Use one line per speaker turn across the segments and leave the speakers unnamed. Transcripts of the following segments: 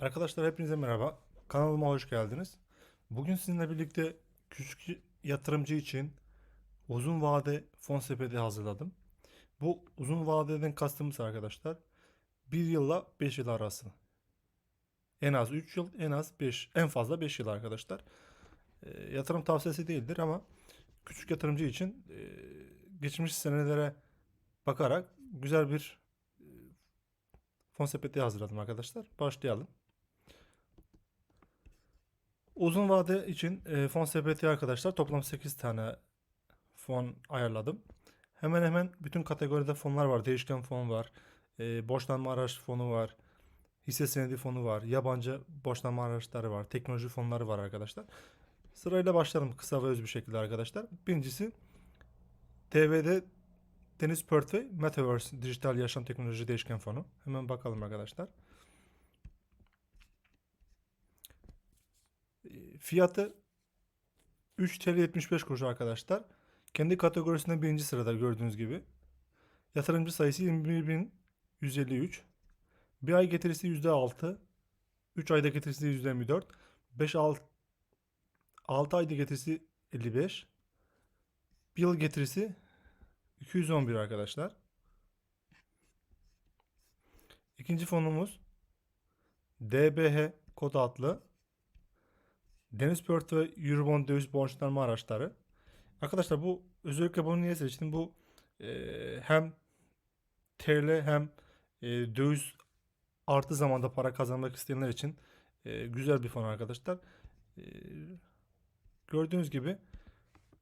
Arkadaşlar hepinize merhaba. Kanalıma hoş geldiniz. Bugün sizinle birlikte küçük yatırımcı için uzun vade fon sepeti hazırladım. Bu uzun vadeden kastımız arkadaşlar 1 yılla 5 yıl arası. En az 3 yıl, en az 5, en fazla 5 yıl arkadaşlar. E, yatırım tavsiyesi değildir ama küçük yatırımcı için e, geçmiş senelere bakarak güzel bir e, fon sepeti hazırladım arkadaşlar. Başlayalım. Uzun vade için e, fon sepeti arkadaşlar toplam 8 tane fon ayarladım. Hemen hemen bütün kategoride fonlar var. Değişken fon var. E, borçlanma araç fonu var. Hisse senedi fonu var. Yabancı borçlanma araçları var. Teknoloji fonları var arkadaşlar. Sırayla başlayalım kısa ve öz bir şekilde arkadaşlar. Birincisi TV'de Deniz Portföy Metaverse Dijital Yaşam Teknoloji Değişken Fonu. Hemen bakalım arkadaşlar. Fiyatı 3 TL 75 kuruş arkadaşlar. Kendi kategorisinde birinci sırada gördüğünüz gibi. Yatırımcı sayısı 21.153. Bir ay getirisi %6. 3 ayda getirisi %24. 5 6 6 ayda getirisi 55. Bir yıl getirisi 211 arkadaşlar. İkinci fonumuz DBH kod adlı Deniz Portföy Eurobond döviz borçlanma araçları. Arkadaşlar bu özellikle bunu niye seçtim? Bu e, hem TL hem e, döviz artı zamanda para kazanmak isteyenler için e, güzel bir fon arkadaşlar. E, gördüğünüz gibi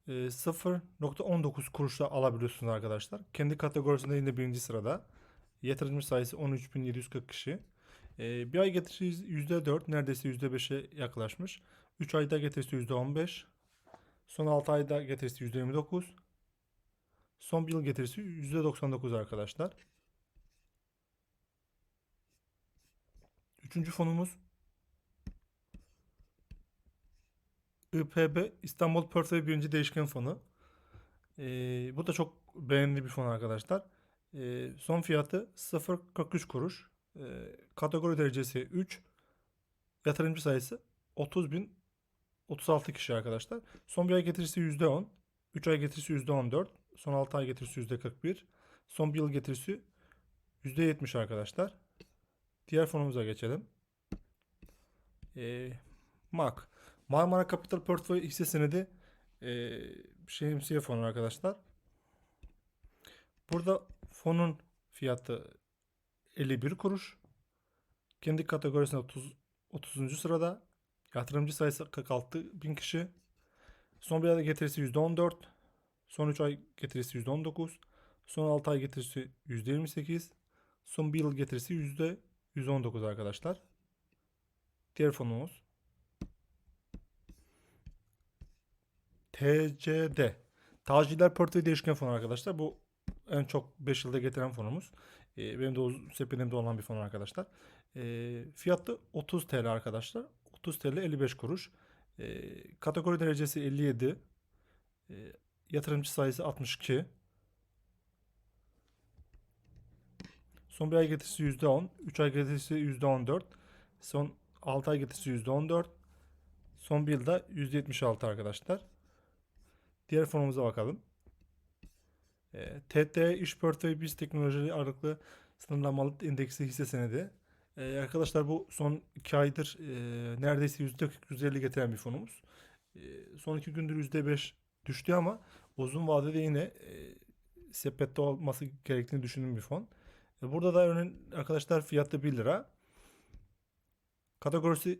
e, 0.19 kuruşla alabiliyorsunuz arkadaşlar. Kendi kategorisinde yine birinci sırada. Yatırımcı sayısı 13.740 kişi. E, bir ay getirisi %4 neredeyse %5'e yaklaşmış. 3 ayda getirisi %15. Son 6 ayda getirisi %29. Son bir yıl getirisi %99 arkadaşlar. Üçüncü fonumuz IPB İstanbul Portföy Birinci Değişken Fonu. Ee, bu da çok beğendiği bir fon arkadaşlar. Ee, son fiyatı 0.43 kuruş. Ee, kategori derecesi 3. Yatırımcı sayısı 30 bin 36 kişi arkadaşlar. Son bir ay getirisi %10. 3 ay getirisi %14. Son 6 ay getirisi %41. Son bir yıl getirisi %70 arkadaşlar. Diğer fonumuza geçelim. Ee, MAK. Marmara Capital Portföy hisse senedi ee, şemsiye fonu arkadaşlar. Burada fonun fiyatı 51 kuruş. Kendi kategorisinde 30, 30. sırada. Yatırımcı sayısı 46 bin kişi. Son bir ayda getirisi %14. Son 3 ay getirisi %19. Son 6 ay getirisi %28. Son bir yıl getirisi %119 arkadaşlar. Diğer fonumuz. TCD. Tacirler Portföy Değişken Fonu arkadaşlar. Bu en çok 5 yılda getiren fonumuz. Ee, benim de o sepetimde olan bir fon arkadaşlar. Ee, fiyatı 30 TL arkadaşlar. 30 TL 55 kuruş. Ee, kategori derecesi 57. Ee, yatırımcı sayısı 62. Son bir ay getirisi %10. 3 ay getirisi %14. Son 6 ay getirisi %14. Son bir yılda %76 arkadaşlar. Diğer fonumuza bakalım. E, TT İş Portföy Biz Teknolojileri Ağırlıklı Sınırlamalı Endeksi hisse senedi. E, arkadaşlar bu son 2 aydır e, neredeyse %40 %50 getiren bir fonumuz. E, son 2 gündür %5 düştü ama uzun vadede yine e, sepette olması gerektiğini düşündüğüm bir fon. E, burada da örneğin arkadaşlar fiyatı 1 lira. Kategorisi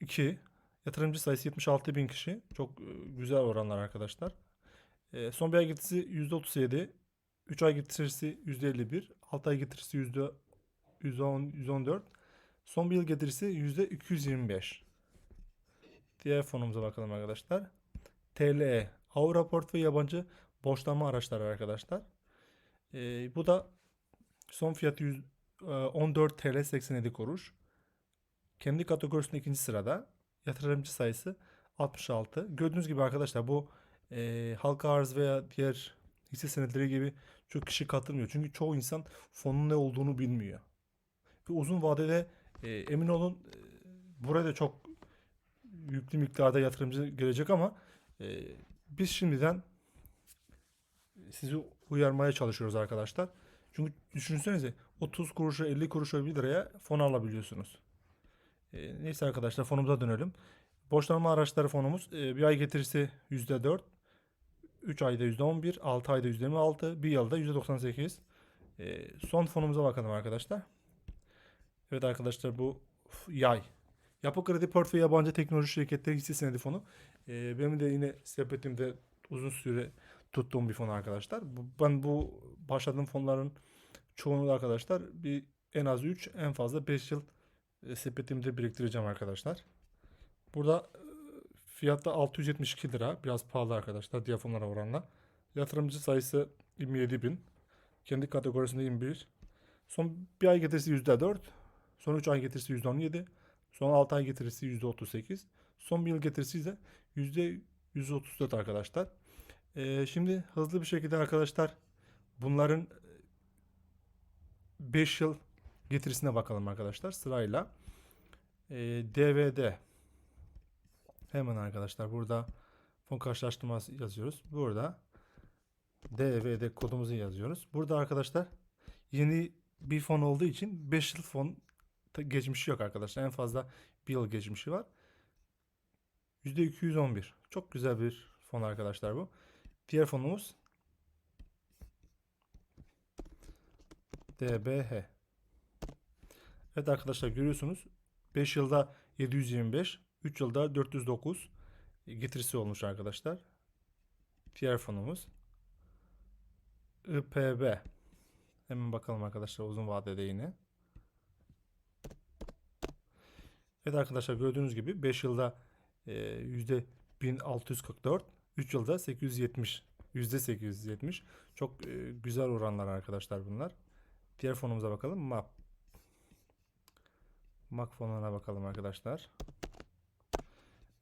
2. Yatırımcı sayısı 76 bin kişi. Çok e, güzel oranlar arkadaşlar. E, son bir ay getirisi %37. 3 ay getirisi %51. 6 ay getirisi %10, %14. Son bir yıl getirisi %225. Diğer fonumuza bakalım arkadaşlar. TLE. Avro Portföy yabancı borçlanma araçları arkadaşlar. E, bu da son fiyatı 100, e, 14 TL 87 kuruş. Kendi kategorisinde ikinci sırada. Yatırımcı sayısı 66. Gördüğünüz gibi arkadaşlar bu e, halka arz veya diğer hisse senetleri gibi çok kişi katılmıyor. Çünkü çoğu insan fonun ne olduğunu bilmiyor. Ve uzun vadede E, emin olun e, buraya çok yüklü miktarda yatırımcı gelecek ama e, biz şimdiden sizi uyarmaya çalışıyoruz arkadaşlar. Çünkü düşünsenize 30 kuruşa 50 kuruşa 1 liraya fon alabiliyorsunuz. E, neyse arkadaşlar fonumuza dönelim. Borçlanma araçları fonumuz e, bir ay getirisi %4, 3 ayda %11, 6 ayda %26, 1 yılda %98. E, son fonumuza bakalım arkadaşlar. Evet arkadaşlar bu yay. Yapı Kredi Portföy Yabancı Teknoloji Şirketleri hisse senedi fonu. E, benim de yine sepetimde uzun süre tuttuğum bir fon arkadaşlar. Ben bu başladığım fonların çoğunu da arkadaşlar bir en az 3 en fazla 5 yıl e, sepetimde biriktireceğim arkadaşlar. Burada e, fiyatta 672 lira. Biraz pahalı arkadaşlar diğer fonlara oranla. Yatırımcı sayısı 27 bin. Kendi kategorisinde 21. Son bir ay getirisi %4. Son 3 ay getirisi %17. Son 6 ay getirisi %38. Son bir yıl getirisi ise %134 arkadaşlar. Ee, şimdi hızlı bir şekilde arkadaşlar bunların 5 yıl getirisine bakalım arkadaşlar sırayla. Ee, DVD hemen arkadaşlar burada fon karşılaştırması yazıyoruz. Burada DVD kodumuzu yazıyoruz. Burada arkadaşlar yeni bir fon olduğu için 5 yıl fon geçmişi yok arkadaşlar. En fazla bir yıl geçmişi var. %211. Çok güzel bir fon arkadaşlar bu. Diğer fonumuz DBH. Evet arkadaşlar görüyorsunuz 5 yılda 725, 3 yılda 409 getirisi olmuş arkadaşlar. Diğer fonumuz IPB. Hemen bakalım arkadaşlar uzun vadede yine. Evet arkadaşlar gördüğünüz gibi 5 yılda e, yüzde 1644, 3 yılda 870, yüzde 870. Çok e, güzel oranlar arkadaşlar bunlar. Diğer fonumuza bakalım. MAP. MAK fonuna bakalım arkadaşlar.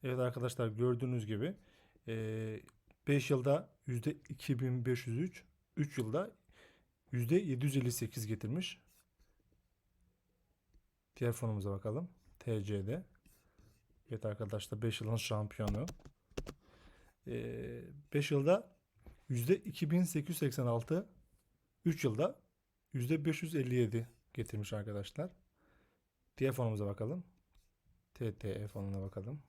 Evet arkadaşlar gördüğünüz gibi 5 yılda yüzde 2503, 3 yılda yüzde 758 getirmiş. Diğer fonumuza bakalım. TC'de. Evet arkadaşlar 5 yılın şampiyonu. 5 yılda yüzde 2886, 3 yılda yüzde 557 getirmiş arkadaşlar. Diğer fonumuza bakalım. TTE fonuna bakalım.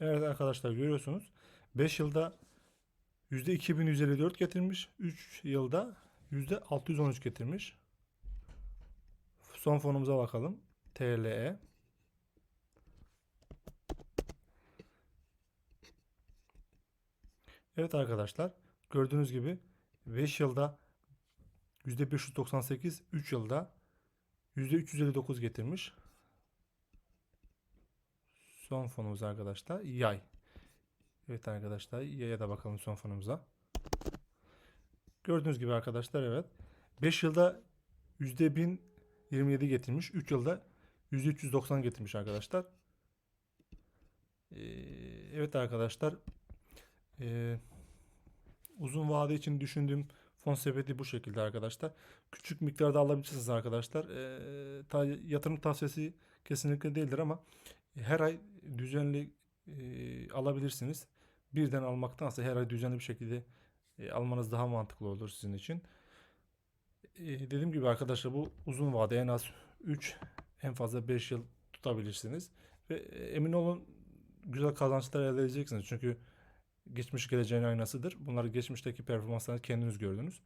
Evet arkadaşlar görüyorsunuz. 5 yılda yüzde 2154 getirmiş. 3 yılda yüzde 613 getirmiş. Son fonumuza bakalım. TLE. Evet arkadaşlar gördüğünüz gibi 5 yılda %598, 3 yılda %359 getirmiş. Son fonumuz arkadaşlar yay. Evet arkadaşlar yaya da bakalım son fonumuza. Gördüğünüz gibi arkadaşlar evet. 5 yılda %1027 getirmiş. 3 yılda %390 getirmiş arkadaşlar. Ee, evet arkadaşlar. Ee, uzun vade için düşündüğüm fon sepeti bu şekilde arkadaşlar. Küçük miktarda alabilirsiniz arkadaşlar. Ee, ta- yatırım tavsiyesi kesinlikle değildir ama her ay düzenli e, alabilirsiniz. Birden almaktansa her ay düzenli bir şekilde e, almanız daha mantıklı olur sizin için. E, dediğim gibi arkadaşlar bu uzun vade en az 3 en fazla 5 yıl tutabilirsiniz. Ve e, emin olun güzel kazançlar elde edeceksiniz. Çünkü geçmiş geleceğin aynasıdır. Bunları geçmişteki performanslarını kendiniz gördünüz.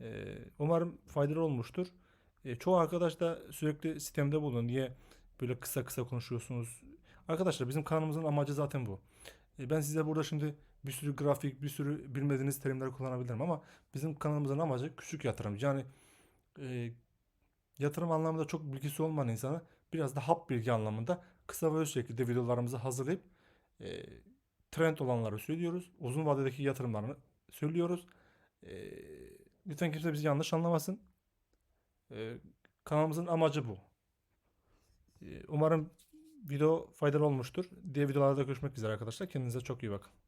E, umarım faydalı olmuştur. E, çoğu arkadaş da sürekli sistemde bulun. Niye böyle kısa kısa konuşuyorsunuz? Arkadaşlar bizim kanalımızın amacı zaten bu. Ben size burada şimdi bir sürü grafik, bir sürü bilmediğiniz terimler kullanabilirim ama bizim kanalımızın amacı küçük yatırım. Yani e, yatırım anlamında çok bilgisi olmayan insana biraz da hap bilgi anlamında kısa ve öz şekilde videolarımızı hazırlayıp e, trend olanları söylüyoruz. Uzun vadedeki yatırımlarını söylüyoruz. E, lütfen kimse bizi yanlış anlamasın. E, kanalımızın amacı bu. E, umarım video faydalı olmuştur. Diğer videolarda görüşmek üzere arkadaşlar. Kendinize çok iyi bakın.